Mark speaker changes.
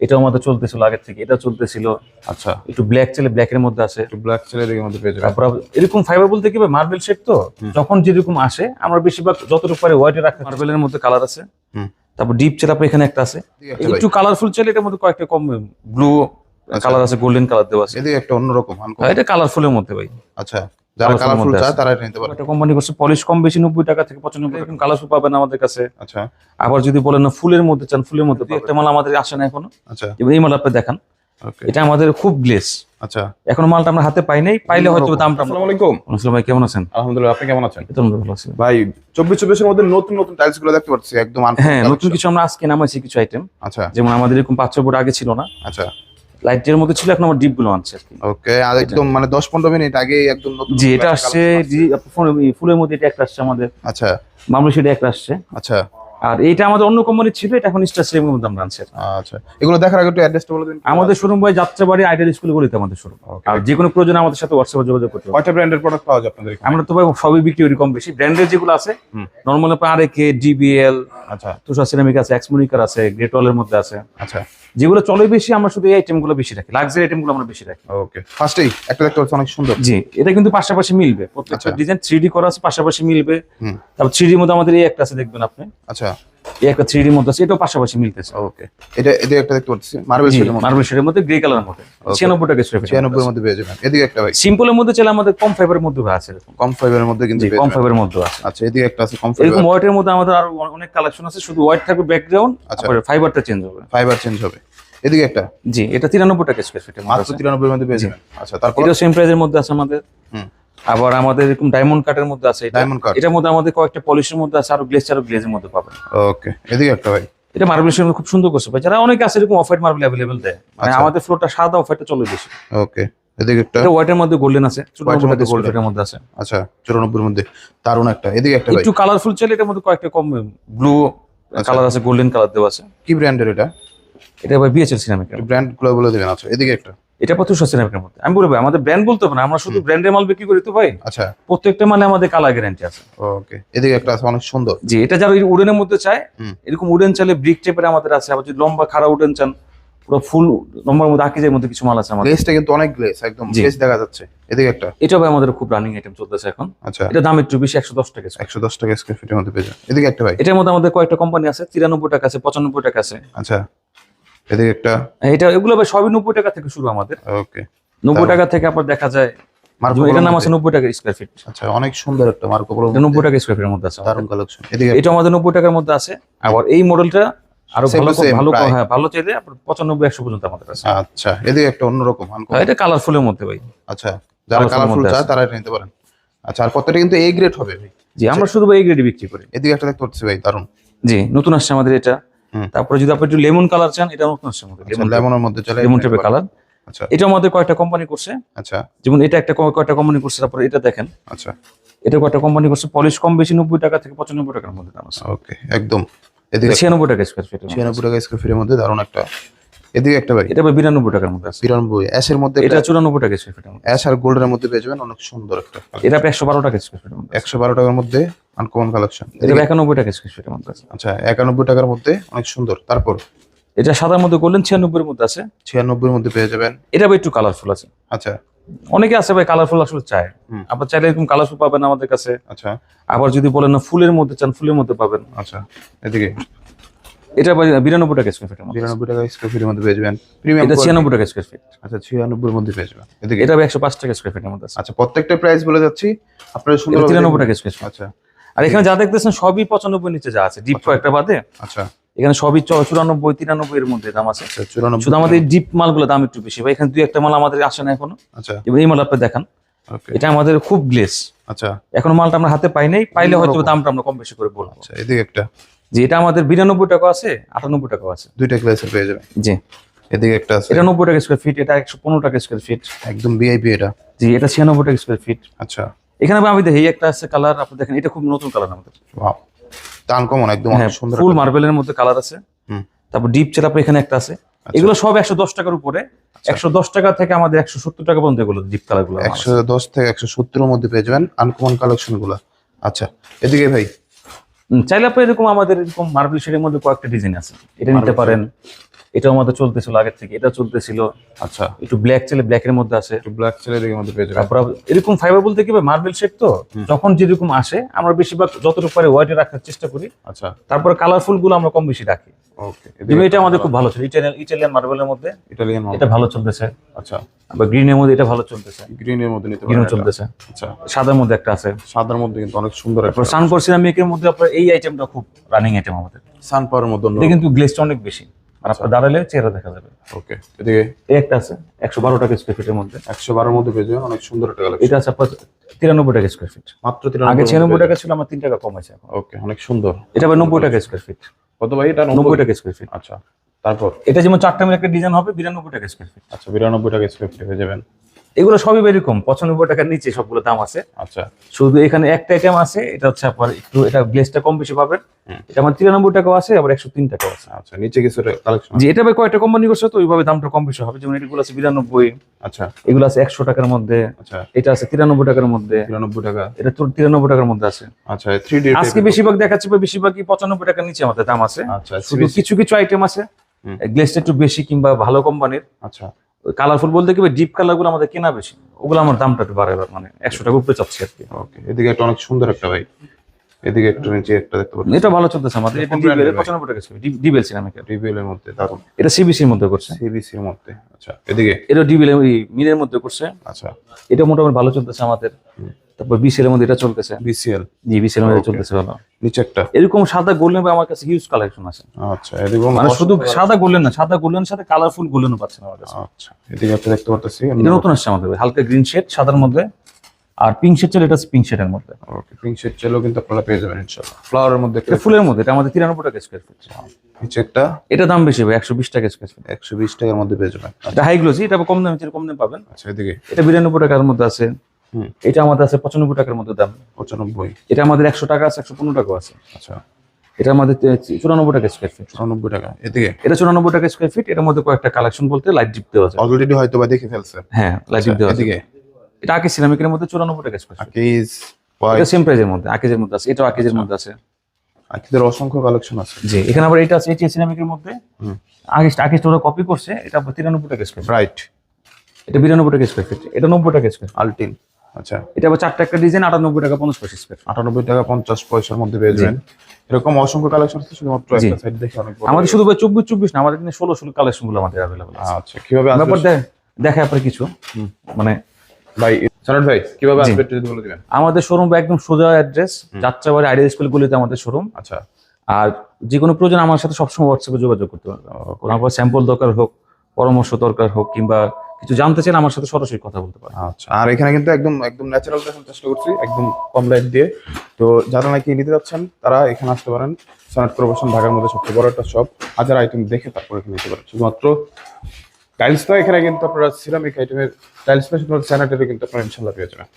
Speaker 1: এটা আমাদের চলতেছিল আগের থেকে এটা চলতেছিল।
Speaker 2: আচ্ছা।
Speaker 1: একটু ব্ল্যাক চলে ব্ল্যাকের মধ্যে আছে।
Speaker 2: একটু ব্ল্যাক ছেলে দিকে মধ্যে পেয়ে
Speaker 1: তারপর এরকম ফাইবার বলতে কি মার্বেল শেড তো? যখন যেরকম আসে আমরা বেশিরভাগ যতটুকু পারি হোয়াইটে রাখতে মার্বেলের মধ্যে কালার আছে।
Speaker 2: হুম।
Speaker 1: তারপর ডিপ চেলাপ এখানে একটা আছে।
Speaker 2: একটা ভাই।
Speaker 1: কালারফুল চাইলে এটার মধ্যে কয়েকটা কম ব্লু কালার আছে গোল্ডেন কালার দেওয়া আছে।
Speaker 2: এদিকে একটা অন্যরকম।
Speaker 1: এটা কালারফুলের মধ্যে ভাই।
Speaker 2: আচ্ছা। যারা কালারফুল চায় তারা নিতে পারে।
Speaker 1: একটা কোম্পানি করছে পলিশ কম বেশি নব্বই টাকা থেকে পঁচানব্বই টাকা। কালারফুল পাবেন আমাদের কাছে।
Speaker 2: আচ্ছা।
Speaker 1: আবার যদি বলেন না ফুলের মধ্যে চান ফুলের মধ্যে একটা মাল আমাদের আসে না এখনও।
Speaker 2: আচ্ছা।
Speaker 1: এবার এই মাল আপনি দেখান। এটা আমাদের খুব গ্লেস
Speaker 2: আচ্ছা।
Speaker 1: এখন মালটা আমরা হাতে পাই নাই। পাইলে হয়তো দামটা
Speaker 2: আসসালামু আলাইকুম।
Speaker 1: আসসালাম ভাই কেমন আছেন?
Speaker 2: আলহামদুলিল্লাহ আপনি কেমন আছেন?
Speaker 1: ভালো আছি।
Speaker 2: ভাই চব্বিশ চব্বিশের মধ্যে নতুন নতুন টাইলসগুলো দেখতে পাচ্ছি একদম
Speaker 1: হ্যাঁ নতুন কিছু আমরা আজকে নামাইছি কিছু আইটেম
Speaker 2: আচ্ছা।
Speaker 1: যেমন আমাদের এরকম পাঁচ ছয় ফুট আগে ছিল না।
Speaker 2: আচ্ছা।
Speaker 1: লাইটের মধ্যে ছিল এখন আমার ডিপগুলো আনছে আর কি।
Speaker 2: ওকে আর একদম মানে দশ পনেরো মিনিট আগে একদম নতুন
Speaker 1: জি এটা আসছে জি, আপনার ফুলের মধ্যে এটা একটা আসছে আমাদের।
Speaker 2: আচ্ছা।
Speaker 1: মামলা সেটা একটা আসছে।
Speaker 2: আচ্ছা।
Speaker 1: আর এইটা আমাদের অন্য কোম্পানি ছিল এটা এখন স্টার সিলের মধ্যে আমরা আনছি
Speaker 2: আচ্ছা। এগুলো দেখার আগে একটু অ্যাড্রেসটা বলে দিন।
Speaker 1: আমাদের শোরুম বয় যাত্রাবাড়ি আইডিয়াল স্কুলগুলিতে আমাদের শোরুম আর যে কোনো প্রয়োজনে আমাদের সাথে হোয়াটসঅ্যাপে যোগাযোগ করতে পারবেন।
Speaker 2: কয়টা ব্র্যান্ডের প্রোডাক্ট পাওয়া যায় আপনাদের এখানে?
Speaker 1: আমরা তো ভাই সবই বিক্রি করি কম বেশি। ব্র্যান্ডের যেগুলো আছে। নর্মাল আর কে ডিবিএল
Speaker 2: আচ্ছা।
Speaker 1: তুষার সিরামিক আছে এক্সমনিকার আছে গ্রেট ওয়ালের মধ্যে আছে।
Speaker 2: আচ্ছা।
Speaker 1: যেগুলো চলে বেশি আমরা শুধু এই আইটেমগুলো বেশি রাখি। লাক্সারি আইটেমগুলো আমরা বেশি রাখি।
Speaker 2: ওকে ফার্স্টেই একটা দেখতে পাচ্ছি অনেক সুন্দর।
Speaker 1: জি এটা কিন্তু পাশাপাশি মিলবে। প্রত্যেকটা
Speaker 2: আচ্ছা।
Speaker 1: ডিজাইন থ্রি করা আছে পাশাপাশি মিলবে। তারপর থ্রি মধ্যে আমাদের এই একটা আছে দেখবেন আপনি।
Speaker 2: আচ্ছা।
Speaker 1: এই একটা থ্রি ডির মধ্যে আছে এটাও পাশাপাশি মিলতেছে।
Speaker 2: ওকে এটা এদিকে একটা দেখতে পাচ্ছি মার্বেল শেডের মধ্যে।
Speaker 1: মার্বেল শেডের মধ্যে গ্রে কালারের মধ্যে। ছিয়ানব্বই টাকা স্কোয়ার
Speaker 2: ছিয়ানব্বই এর মধ্যে পেয়ে যাবেন। এদিকে একটা ভাই।
Speaker 1: সিম্পলের মধ্যে চলে আমাদের কম ফাইবারের মধ্যে আছে এরকম।
Speaker 2: কম ফাইবারের মধ্যে কিন্তু
Speaker 1: কম। ফাইবারের মধ্যে আছে।
Speaker 2: আচ্ছা এদিকে একটা আছে কম
Speaker 1: এরকম হোয়াইটের মধ্যে আমাদের আরও অনেক কালেকশন আছে শুধু হোয়াইট থাকবে ব্যাকগ্রাউন্ড
Speaker 2: আচ্ছা।
Speaker 1: ফাইবারটা চেঞ্জ হবে।
Speaker 2: ফাইবার চেঞ্জ হবে। এদিকে একটা।
Speaker 1: জি এটা তিরানব্বই টাকা স্কোয়ার
Speaker 2: মাত্র তিরানব্বই এর মধ্যে পেয়ে যাবেন। আচ্ছা তারপর?
Speaker 1: এটা সেম প্রাইজের মধ্যে আছে আমাদের।
Speaker 2: হুম।
Speaker 1: আবার আমাদের এরকম ডায়মন্ড কাটের মধ্যে আছে
Speaker 2: Diamond cut।
Speaker 1: এটার মধ্যে আমাদের কয়েকটা পলিশের মধ্যে আছে আরও গ্লেজ আরও গ্লেজের মধ্যে পাবেন।
Speaker 2: ওকে এদিকে একটা ভাই।
Speaker 1: এটা মার্বেল শেড খুব সুন্দর করছে ভাই। যারা অনেকে আছে এরকম অফাইট মার্বেল অ্যাভেলেবেল দেয়। মানে
Speaker 2: আচ্ছা।
Speaker 1: আমাদের ফ্লোরটা সাদা অফাইটটা চলে বেশি
Speaker 2: ওকে এদিকে একটা।
Speaker 1: এটা হোয়াইটের মধ্যে গোল্ডেন আছে
Speaker 2: White এর মধ্যে
Speaker 1: আছে
Speaker 2: আচ্ছা চুরানব্বই এর মধ্যে। দারুণ একটা। এদিকে একটা ভাই।
Speaker 1: একটু কালারফুল চাইলে এটার মধ্যে কয়েকটা কম ব্লু
Speaker 2: আচ্ছা।
Speaker 1: কালার আছে গোল্ডেন কালার দেওয়া আছে।
Speaker 2: কি ব্র্যান্ডের এটা?
Speaker 1: এটা ভাই বিএচএল সিরামিকের
Speaker 2: ব্র্যান্ডগুলো বলে দেবেন। আচ্ছা এদিকে একটা।
Speaker 1: এটা পঁচিশশো সিরামিকের মধ্যে। আমি বলব আমাদের ব্র্যান্ড বলতে হবে না আমরা শুধু ব্র্যান্ডের মাল বিক্রি করি তো ভাই।
Speaker 2: আচ্ছা।
Speaker 1: প্রত্যেকটা মালে আমাদের কালার গ্যারান্টি আছে।
Speaker 2: ওকে এদিকে একটা আছে অনেক সুন্দর।
Speaker 1: জি এটা যারা উডেনের মধ্যে চায় এরকম উডেন চালে ব্রিক টেপের আমাদের আছে। আবার যদি লম্বা খাড়া উডেন চান পুরো ফুল লম্বার মধ্যে আকিজের মধ্যে কিছু মাল আছে আমাদের।
Speaker 2: গ্লেসটা কিন্তু অনেক গ্লেস একদম। গ্লেস দেখা যাচ্ছে। এদিকে একটা।
Speaker 1: এটাও ভাই আমাদের খুব রানিং আইটেম চলতেছে এখন।
Speaker 2: আচ্ছা।
Speaker 1: এটা দাম একটু বেশি একশো দশ টাকা আছে।
Speaker 2: একশো দশ টাকা স্কোয়ার ফিটের মধ্যে পেয়ে যাবেন। এদিকে একটা ভাই।
Speaker 1: এটার মধ্যে আমাদের কয়েকটা কোম্পানি আছে তিরানব্বই টাকা আছে পঁচানব্বই টাকা আছে।
Speaker 2: আচ্ছা। এদিকে একটা
Speaker 1: এটা এগুলো ভাই সবই নব্বই টাকা থেকে শুরু আমাদের।
Speaker 2: ওকে।
Speaker 1: নব্বই টাকা থেকে আবার দেখা যায়। এটার নাম আছে নব্বই টাকা স্কোয়ার ফিট
Speaker 2: আচ্ছা অনেক সুন্দর একটা মার্কো পোলো
Speaker 1: নব্বই টাকা স্কোয়ার ফিটের মধ্যে আছে
Speaker 2: দারুণ কালেকশন এদিকে
Speaker 1: এটা আমাদের নব্বই টাকার মধ্যে আছে। আবার এই মডেলটা
Speaker 2: আরও
Speaker 1: ভালো ভালো হ্যাঁ ভালো চাইলে পঁচানব্বই একশো পর্যন্ত আমাদের আছে।
Speaker 2: আচ্ছা এদিকে একটা অন্যরকম uncommon।
Speaker 1: এটা কালারফুলের মধ্যে ভাই।
Speaker 2: আচ্ছা যারা কালারফুল চায় তারা এটা নিতে পারেন। আচ্ছা আর প্রত্যেকটা কিন্তু এই গ্রেড হবে ভাই।
Speaker 1: জি আমরা শুধু এই গ্রেডে বিক্রি করি।
Speaker 2: এদিকে একটা দেখতে পাচ্ছি ভাই দারুণ।
Speaker 1: জি নতুন আসছে আমাদের এটা। তারপরে যদি আপনি একটু লেমন কালার চান এটা নতুন
Speaker 2: আচ্ছা লেমনের মধ্যে চলে
Speaker 1: লেমন টাইপের কালার
Speaker 2: আচ্ছা।
Speaker 1: এটা আমাদের কয়েকটা কোম্পানি করছে।
Speaker 2: আচ্ছা।
Speaker 1: যেমন এটা একটা কয়েকটা কোম্পানি করছে তারপরে এটা দেখেন।
Speaker 2: আচ্ছা।
Speaker 1: এটা কয়েকটা কোম্পানি করছে পলিশ কম বেশি নব্বই টাকা থেকে পঁচানব্বই টাকার মধ্যে দাম আছে।
Speaker 2: ওকে একদম।
Speaker 1: ছিয়ানব্বই টাকা স্কোয়ার ফিট
Speaker 2: ছিয়ানব্বই টাকা স্কোয়ার ফিটের মধ্যে দারুণ একটা এদিকে একটা ভাই
Speaker 1: এটা বিরানব্বই টাকার মধ্যে আছে।
Speaker 2: বিরানব্বই। অ্যাশের মধ্যে
Speaker 1: এটা চুরানব্বই টাকা স্কোয়ার মধ্যে
Speaker 2: অ্যাশ আর গোল্ডের মধ্যে পেয়ে যাবেন অনেক সুন্দর একটা
Speaker 1: এটা একশো বারো টাকা স্কোয়ার আছে।
Speaker 2: একশো বারো টাকার মধ্যে আনকমন কালেকশন
Speaker 1: এটা একানব্বই টাকা স্কোয়ার ফিটের মধ্যে আছে।
Speaker 2: আচ্ছা একানব্বই টাকার মধ্যে অনেক সুন্দর। তারপর?
Speaker 1: এটা সাদার মধ্যে করলেন ছিয়ানব্বইয়ের মধ্যে আছে।
Speaker 2: ছিয়ানব্বইয়ের মধ্যে পেয়ে যাবেন।
Speaker 1: এটা ভাই একটু কালারফুল আছে।
Speaker 2: আচ্ছা।
Speaker 1: অনেকে আছে ভাই কালারফুল আসলে চায়। আবার চাইলে এরকম কালারফুল পাবেন আমাদের কাছে।
Speaker 2: আচ্ছা।
Speaker 1: আবার যদি বলেন না ফুলের মধ্যে চান ফুলের মধ্যে পাবেন।
Speaker 2: আচ্ছা এদিকে?
Speaker 1: এটা বিরানব্বই টাকা স্কোয়ার মধ্যে
Speaker 2: বিরানব্বই টাকা স্কোয়ার ফিটের মধ্যে পেয়ে যাবেন প্রিমিয়াম
Speaker 1: এটা ছিয়ানব্বই টাকা স্কোয়ার ফিট
Speaker 2: আচ্ছা ছিয়ানব্বইয়ের মধ্যে পেয়ে যাবেন এদিকে
Speaker 1: এটা একশো পাঁচ টাকা স্কোয়ার ফিটের মধ্যে আছে।
Speaker 2: আচ্ছা প্রত্যেকটা প্রাইস বলে যাচ্ছি। আপনারা সুন্দর
Speaker 1: তিরানব্বই টাকা স্কোয়ার ফিট
Speaker 2: আচ্ছা।
Speaker 1: আর এখানে যা দেখতেছেন সবই পঁচানব্বই নিচে যা আছে। ডিপ কয়েকটা বাদে।
Speaker 2: আচ্ছা।
Speaker 1: এখানে সবই চুরানব্বই তিরানব্বই এর মধ্যে দাম আছে।
Speaker 2: আচ্ছা চুরানব্বই।
Speaker 1: শুধু আমাদের ডিপ মালগুলো দাম একটু বেশি। ভাই এখানে দুই একটা মাল আমাদের আসে না এখনও।
Speaker 2: আচ্ছা।
Speaker 1: এবার এই মাল আপনি দেখান। এটা আমাদের খুব গ্লেস
Speaker 2: আচ্ছা।
Speaker 1: এখন মালটা আমরা হাতে পাই নাই। পাইলে হয়তো দামটা আমরা কম বেশি করে বলব।
Speaker 2: আচ্ছা এদিকে একটা।
Speaker 1: যে এটা আমাদের বিরানব্বই টাকা আছে আটানব্বই টাকা আছে।
Speaker 2: দুইটা ক্লাসের পেয়ে যাবেন।
Speaker 1: জি।
Speaker 2: এদিকে একটা আছে।
Speaker 1: এটা নব্বই টাকা স্কোয়ার ফিট এটা একশো পনেরো টাকা স্কোয়ার ফিট
Speaker 2: একদম ভিআইপি এটা।
Speaker 1: জি এটা ছিয়ানব্বই টাকা স্কোয়ার ফিট
Speaker 2: আচ্ছা।
Speaker 1: এখানে আমি দেখি একটা আছে কালার আপনি দেখেন এটা খুব নতুন কালার আমাদের।
Speaker 2: ওয়াও টান কমন একদম
Speaker 1: হ্যাঁ
Speaker 2: সুন্দর
Speaker 1: ফুল মার্বেলের মধ্যে কালার আছে।
Speaker 2: হুম।
Speaker 1: তারপর ডিপ চেরাপ এখানে একটা আছে। এগুলো সব একশো দশ টাকার উপরে। একশো দশ টাকা থেকে আমাদের একশো সত্তর টাকা পর্যন্ত এগুলো ডিপ কালারগুলো
Speaker 2: একশো দশ থেকে একশো সত্তরের মধ্যে পেয়ে যাবেন আনকমন কালেকশনগুলো আচ্ছা এদিকে ভাই
Speaker 1: চাইলে আপনি এরকম আমাদের এরকম মার্বেল শেডের মধ্যে কয়েকটা ডিজাইন আছে। এটা নিতে পারেন। এটাও আমাদের চলতেছিল আগের থেকে এটা চলতেছিল।
Speaker 2: আচ্ছা।
Speaker 1: একটু ব্ল্যাক চলে ব্ল্যাকের মধ্যে আছে।
Speaker 2: একটু ব্ল্যাক ছেলেদের মধ্যে পেয়ে
Speaker 1: তারপর এরকম ফাইবার বলতে কি মার্বেল শেড তো? যখন যেরকম আসে আমরা বেশিরভাগ যতটুকু পারি হোয়াইটে রাখার চেষ্টা করি।
Speaker 2: আচ্ছা।
Speaker 1: তারপরে কালারফুলগুলো আমরা কম বেশি রাখি।
Speaker 2: ওকে
Speaker 1: এটা আমাদের খুব ভালো ছিল ইটালিয়ান ইটালিয়ান মার্বেলের মধ্যে।
Speaker 2: ইটালিয়ান
Speaker 1: এটা ভালো চলতেছে।
Speaker 2: আচ্ছা।
Speaker 1: গ্রিনের মধ্যে এটা ভালো চলতেছে।
Speaker 2: গ্রিনের মধ্যে নিতে
Speaker 1: চলতেছে।
Speaker 2: আচ্ছা।
Speaker 1: সাদার মধ্যে একটা আছে।
Speaker 2: সাদার মধ্যে কিন্তু অনেক সুন্দর একটা
Speaker 1: তারপর সানকোর সিরামিকের মধ্যে আপনার এই আইটেমটা খুব রানিং আইটেম আমাদের।
Speaker 2: সান পাওয়ার মধ্যে
Speaker 1: কিন্তু গ্লেসটা অনেক বেশি। আর আপনার দাঁড়ালে চেহারা দেখা যাবে।
Speaker 2: ওকে এদিকে?
Speaker 1: এই একটা আছে একশো বারো টাকা স্কোয়ার ফিটের মধ্যে।
Speaker 2: একশো বারোর মধ্যে পেয়ে যাবেন অনেক সুন্দর একটা
Speaker 1: এটা আছে আপনার তিরানব্বই টাকা স্কোয়ার ফিট
Speaker 2: মাত্র
Speaker 1: আগে ছিয়ানব্বই টাকা ছিল আমার তিন টাকা কমেছে
Speaker 2: ওকে অনেক সুন্দর।
Speaker 1: এটা আবার নব্বই টাকা স্কোয়ার ফিট
Speaker 2: কত ভাই এটা
Speaker 1: নব্বই?
Speaker 2: নব্বই
Speaker 1: টাকা স্কোয়ার ফিট
Speaker 2: আচ্ছা তারপর?
Speaker 1: এটা যেমন চারটা মিলে একটা ডিজাইন হবে বিরানব্বই টাকা স্কোয়ার ফিট
Speaker 2: আচ্ছা বিরানব্বই টাকা স্কোয়ার ফিট হয়ে যাবেন।
Speaker 1: এগুলো সবই এরকম পঁচানব্বই টাকার নিচে সবগুলো দাম আছে।
Speaker 2: আচ্ছা।
Speaker 1: শুধু এখানে একটা আইটেম আছে এটা হচ্ছে আপনার একটু এটা গ্লেসটা কম বেশি পাবেন। এটা আমার তিরানব্বই টাকাও আছে আবার একশো তিন টাকাও আছে।
Speaker 2: আচ্ছা নিচে কিছু কালেকশন
Speaker 1: যে এটা কয়টা কোম্পানি করছে তো ওইভাবে দামটা কম বেশি হবে। যেমন এগুলো আছে বিরানব্বই
Speaker 2: আচ্ছা।
Speaker 1: এগুলো আছে একশো টাকার মধ্যে
Speaker 2: আচ্ছা।
Speaker 1: এটা আছে তিরানব্বই টাকার মধ্যে।
Speaker 2: বিরানব্বই টাকা।
Speaker 1: এটা তো তিরানব্বই টাকার মধ্যে আছে।
Speaker 2: আচ্ছা থ্রি ডি
Speaker 1: আজকে বেশিরভাগ দেখাচ্ছে বেশিরভাগই পঁচানব্বই টাকার নিচে আমাদের দাম আছে।
Speaker 2: আচ্ছা
Speaker 1: শুধু কিছু কিছু আইটেম আছে। গ্লেসটা একটু বেশি কিংবা ভালো কোম্পানির
Speaker 2: আচ্ছা।
Speaker 1: কালারফুল বলতে কি ডিপ কালারগুলো আমাদের কেনা বেশি। ওগুলো আমার দামটা একটু বাড়ে মানে একশো টাকা উপরে চাচ্ছি আর কি।
Speaker 2: ওকে এদিকে একটা অনেক সুন্দর একটা ভাই। এদিকে একটু নিচে একটা দেখতে পাচ্ছি।
Speaker 1: এটা ভালো চলতেছে আমাদের। এটা
Speaker 2: ডিবিএল brand এর
Speaker 1: ডিবেল
Speaker 2: ভাই?
Speaker 1: পঁচানব্বই টাকা ছিল। ডিবেল সিনেমিকের
Speaker 2: রিভিউল এর মধ্যে দারুণ
Speaker 1: এটা সিবিসি এর মধ্যে করছে।
Speaker 2: সিবিসি এর মধ্যে আচ্ছা এদিকে?
Speaker 1: এটা ডিবেল মিলের মধ্যে করছে।
Speaker 2: আচ্ছা।
Speaker 1: এটা মোটামুটি ভালো চলতেছে আমাদের। তারপর বিসিএল এর মধ্যে এটা চলতেছে।
Speaker 2: বিসিএল
Speaker 1: জি বিসিএল এর মধ্যে চলতেছে ভালো।
Speaker 2: নিচে একটা
Speaker 1: এরকম সাদা গোল্ডেন আমার কাছে হিউজ কালেকশন আছে।
Speaker 2: আচ্ছা এদিকে
Speaker 1: মানে শুধু সাদা গোল্ডেন না সাদা গোল্ডেন সাথে কালারফুল গোল্ডেনও পাচ্ছেন আমার কাছে।
Speaker 2: আচ্ছা এদিকে একটা দেখতে পাচ্ছি
Speaker 1: এটা নতুন আসছে আমাদের হালকা গ্রিন শেড সাদার মধ্যে। আর পিঙ্ক শেড চলে এটা পিঙ্ক শেডের মধ্যে।
Speaker 2: ওকে পিঙ্ক শেড চেলো কিন্তু আপনারা পেয়ে যাবেন ইনশাআল্লাহ। ফ্লাওয়ারের মধ্যে
Speaker 1: এটা ফুলের মধ্যে এটা আমাদের তিরানব্বই টাকা স্কোয়ার ফিট
Speaker 2: নিচে একটা
Speaker 1: এটা দাম বেশি হবে একশো বিশ টাকা স্কোয়ার ফিট
Speaker 2: একশো বিশ টাকার মধ্যে পেয়ে যাবেন।
Speaker 1: এটা হাই গ্লোসি এটা কম দামে কম দামে পাবেন।
Speaker 2: আচ্ছা এদিকে?
Speaker 1: এটা বিরানব্বই টাকার মধ্যে আছে। এটা আমাদের আছে পঁচানব্বই টাকার মধ্যে দাম।
Speaker 2: পঁচানব্বই।
Speaker 1: এটা আমাদের একশো টাকা আছে একশো পনেরো টাকা আছে।
Speaker 2: আচ্ছা।
Speaker 1: এটা আমাদের চুরানব্বই টাকা স্কোয়ার ফিট
Speaker 2: চুরানব্বই টাকা এদিকে?
Speaker 1: এটা চুরানব্বই টাকা স্কোয়ার ফিট এটার মধ্যে কয়েকটা কালেকশন বলতে লাইট ডিপ দেওয়া আছে।
Speaker 2: অলরেডি হয়তো বা দেখে ফেলছে।
Speaker 1: হ্যাঁ লাইট ডিপ দেওয়া আছে।
Speaker 2: এদিকে?
Speaker 1: এটা আকিজ সিরামিকের মধ্যে চুরানব্বই টাকা স্কোয়ার ফিট
Speaker 2: আকিজ
Speaker 1: এটা সেম প্রাইজের মধ্যে আকিজের মধ্যে আছে এটাও আকিজের মধ্যে আছে।
Speaker 2: আকিজের অসংখ্য কালেকশন আছে।
Speaker 1: জি এখানে আবার এটা আছে এটি সিরামিকের মধ্যে। আকিজ আকিজ ওরা কপি করছে এটা তিরানব্বই টাকা স্কোয়ার ফিট
Speaker 2: ব্রাইট
Speaker 1: এটা বিরানব্বই টাকা স্কোয়ার ফিট এটা নব্বই টাকা স্কোয়ার
Speaker 2: আলটিন আচ্ছা।
Speaker 1: এটা আবার চারটা একটা ডিজাইন আটানব্বই টাকা পঞ্চাশ পয়সা স্কোয়ার
Speaker 2: আটানব্বই টাকা পঞ্চাশ পয়সার মধ্যে পেয়ে যাবেন। এরকম অসংখ্য কালেকশন আছে শুধুমাত্র একটা সাইড দেখে অনেক
Speaker 1: আমাদের শুধু ভাই চব্বিশ চব্বিশ না আমাদের কিন্তু ষোলো ষোলো কালেকশনগুলো আমাদের অ্যাভেলেবল
Speaker 2: আচ্ছা কীভাবে
Speaker 1: ব্যাপার
Speaker 2: আসবে
Speaker 1: আপনার কিছু। মানে
Speaker 2: ভাই কীভাবে আসবে যদি বলে দিবেন?
Speaker 1: আমাদের শোরুম একদম সোজা অ্যাড্রেস যাত্রাবাড়ি আইডিয়া স্কুল গুলিতে আমাদের শোরুম
Speaker 2: আচ্ছা।
Speaker 1: আর যে কোনো প্রয়োজন আমার সাথে সবসময় হোয়াটসঅ্যাপে যোগাযোগ করতে পারবে কোনো স্যাম্পল দরকার হোক পরামর্শ দরকার হোক কিংবা কিছু জানতে চান আমার সাথে সরাসরি কথা বলতে পারেন।
Speaker 2: আচ্ছা আর এখানে কিন্তু একদম একদম ন্যাচারাল ফ্যাশন চেষ্টা করছি, একদম কম লাইট দিয়ে। তো যারা নাকি নিতে যাচ্ছেন, তারা এখানে আসতে পারেন। সনাট প্রবাসন ঢাকার মধ্যে সবচেয়ে বড় একটা শপ হাজার আইটেম দেখে তারপরে এখানে নিতে পারেন। শুধুমাত্র টাইলস তো এখানে কিন্তু আপনারা সিরামিক আইটেমের টাইলস শুধুমাত্র স্যানিটারি কিন্তু আপনারা ইনশাল্লাহ পেয়ে যাবেন।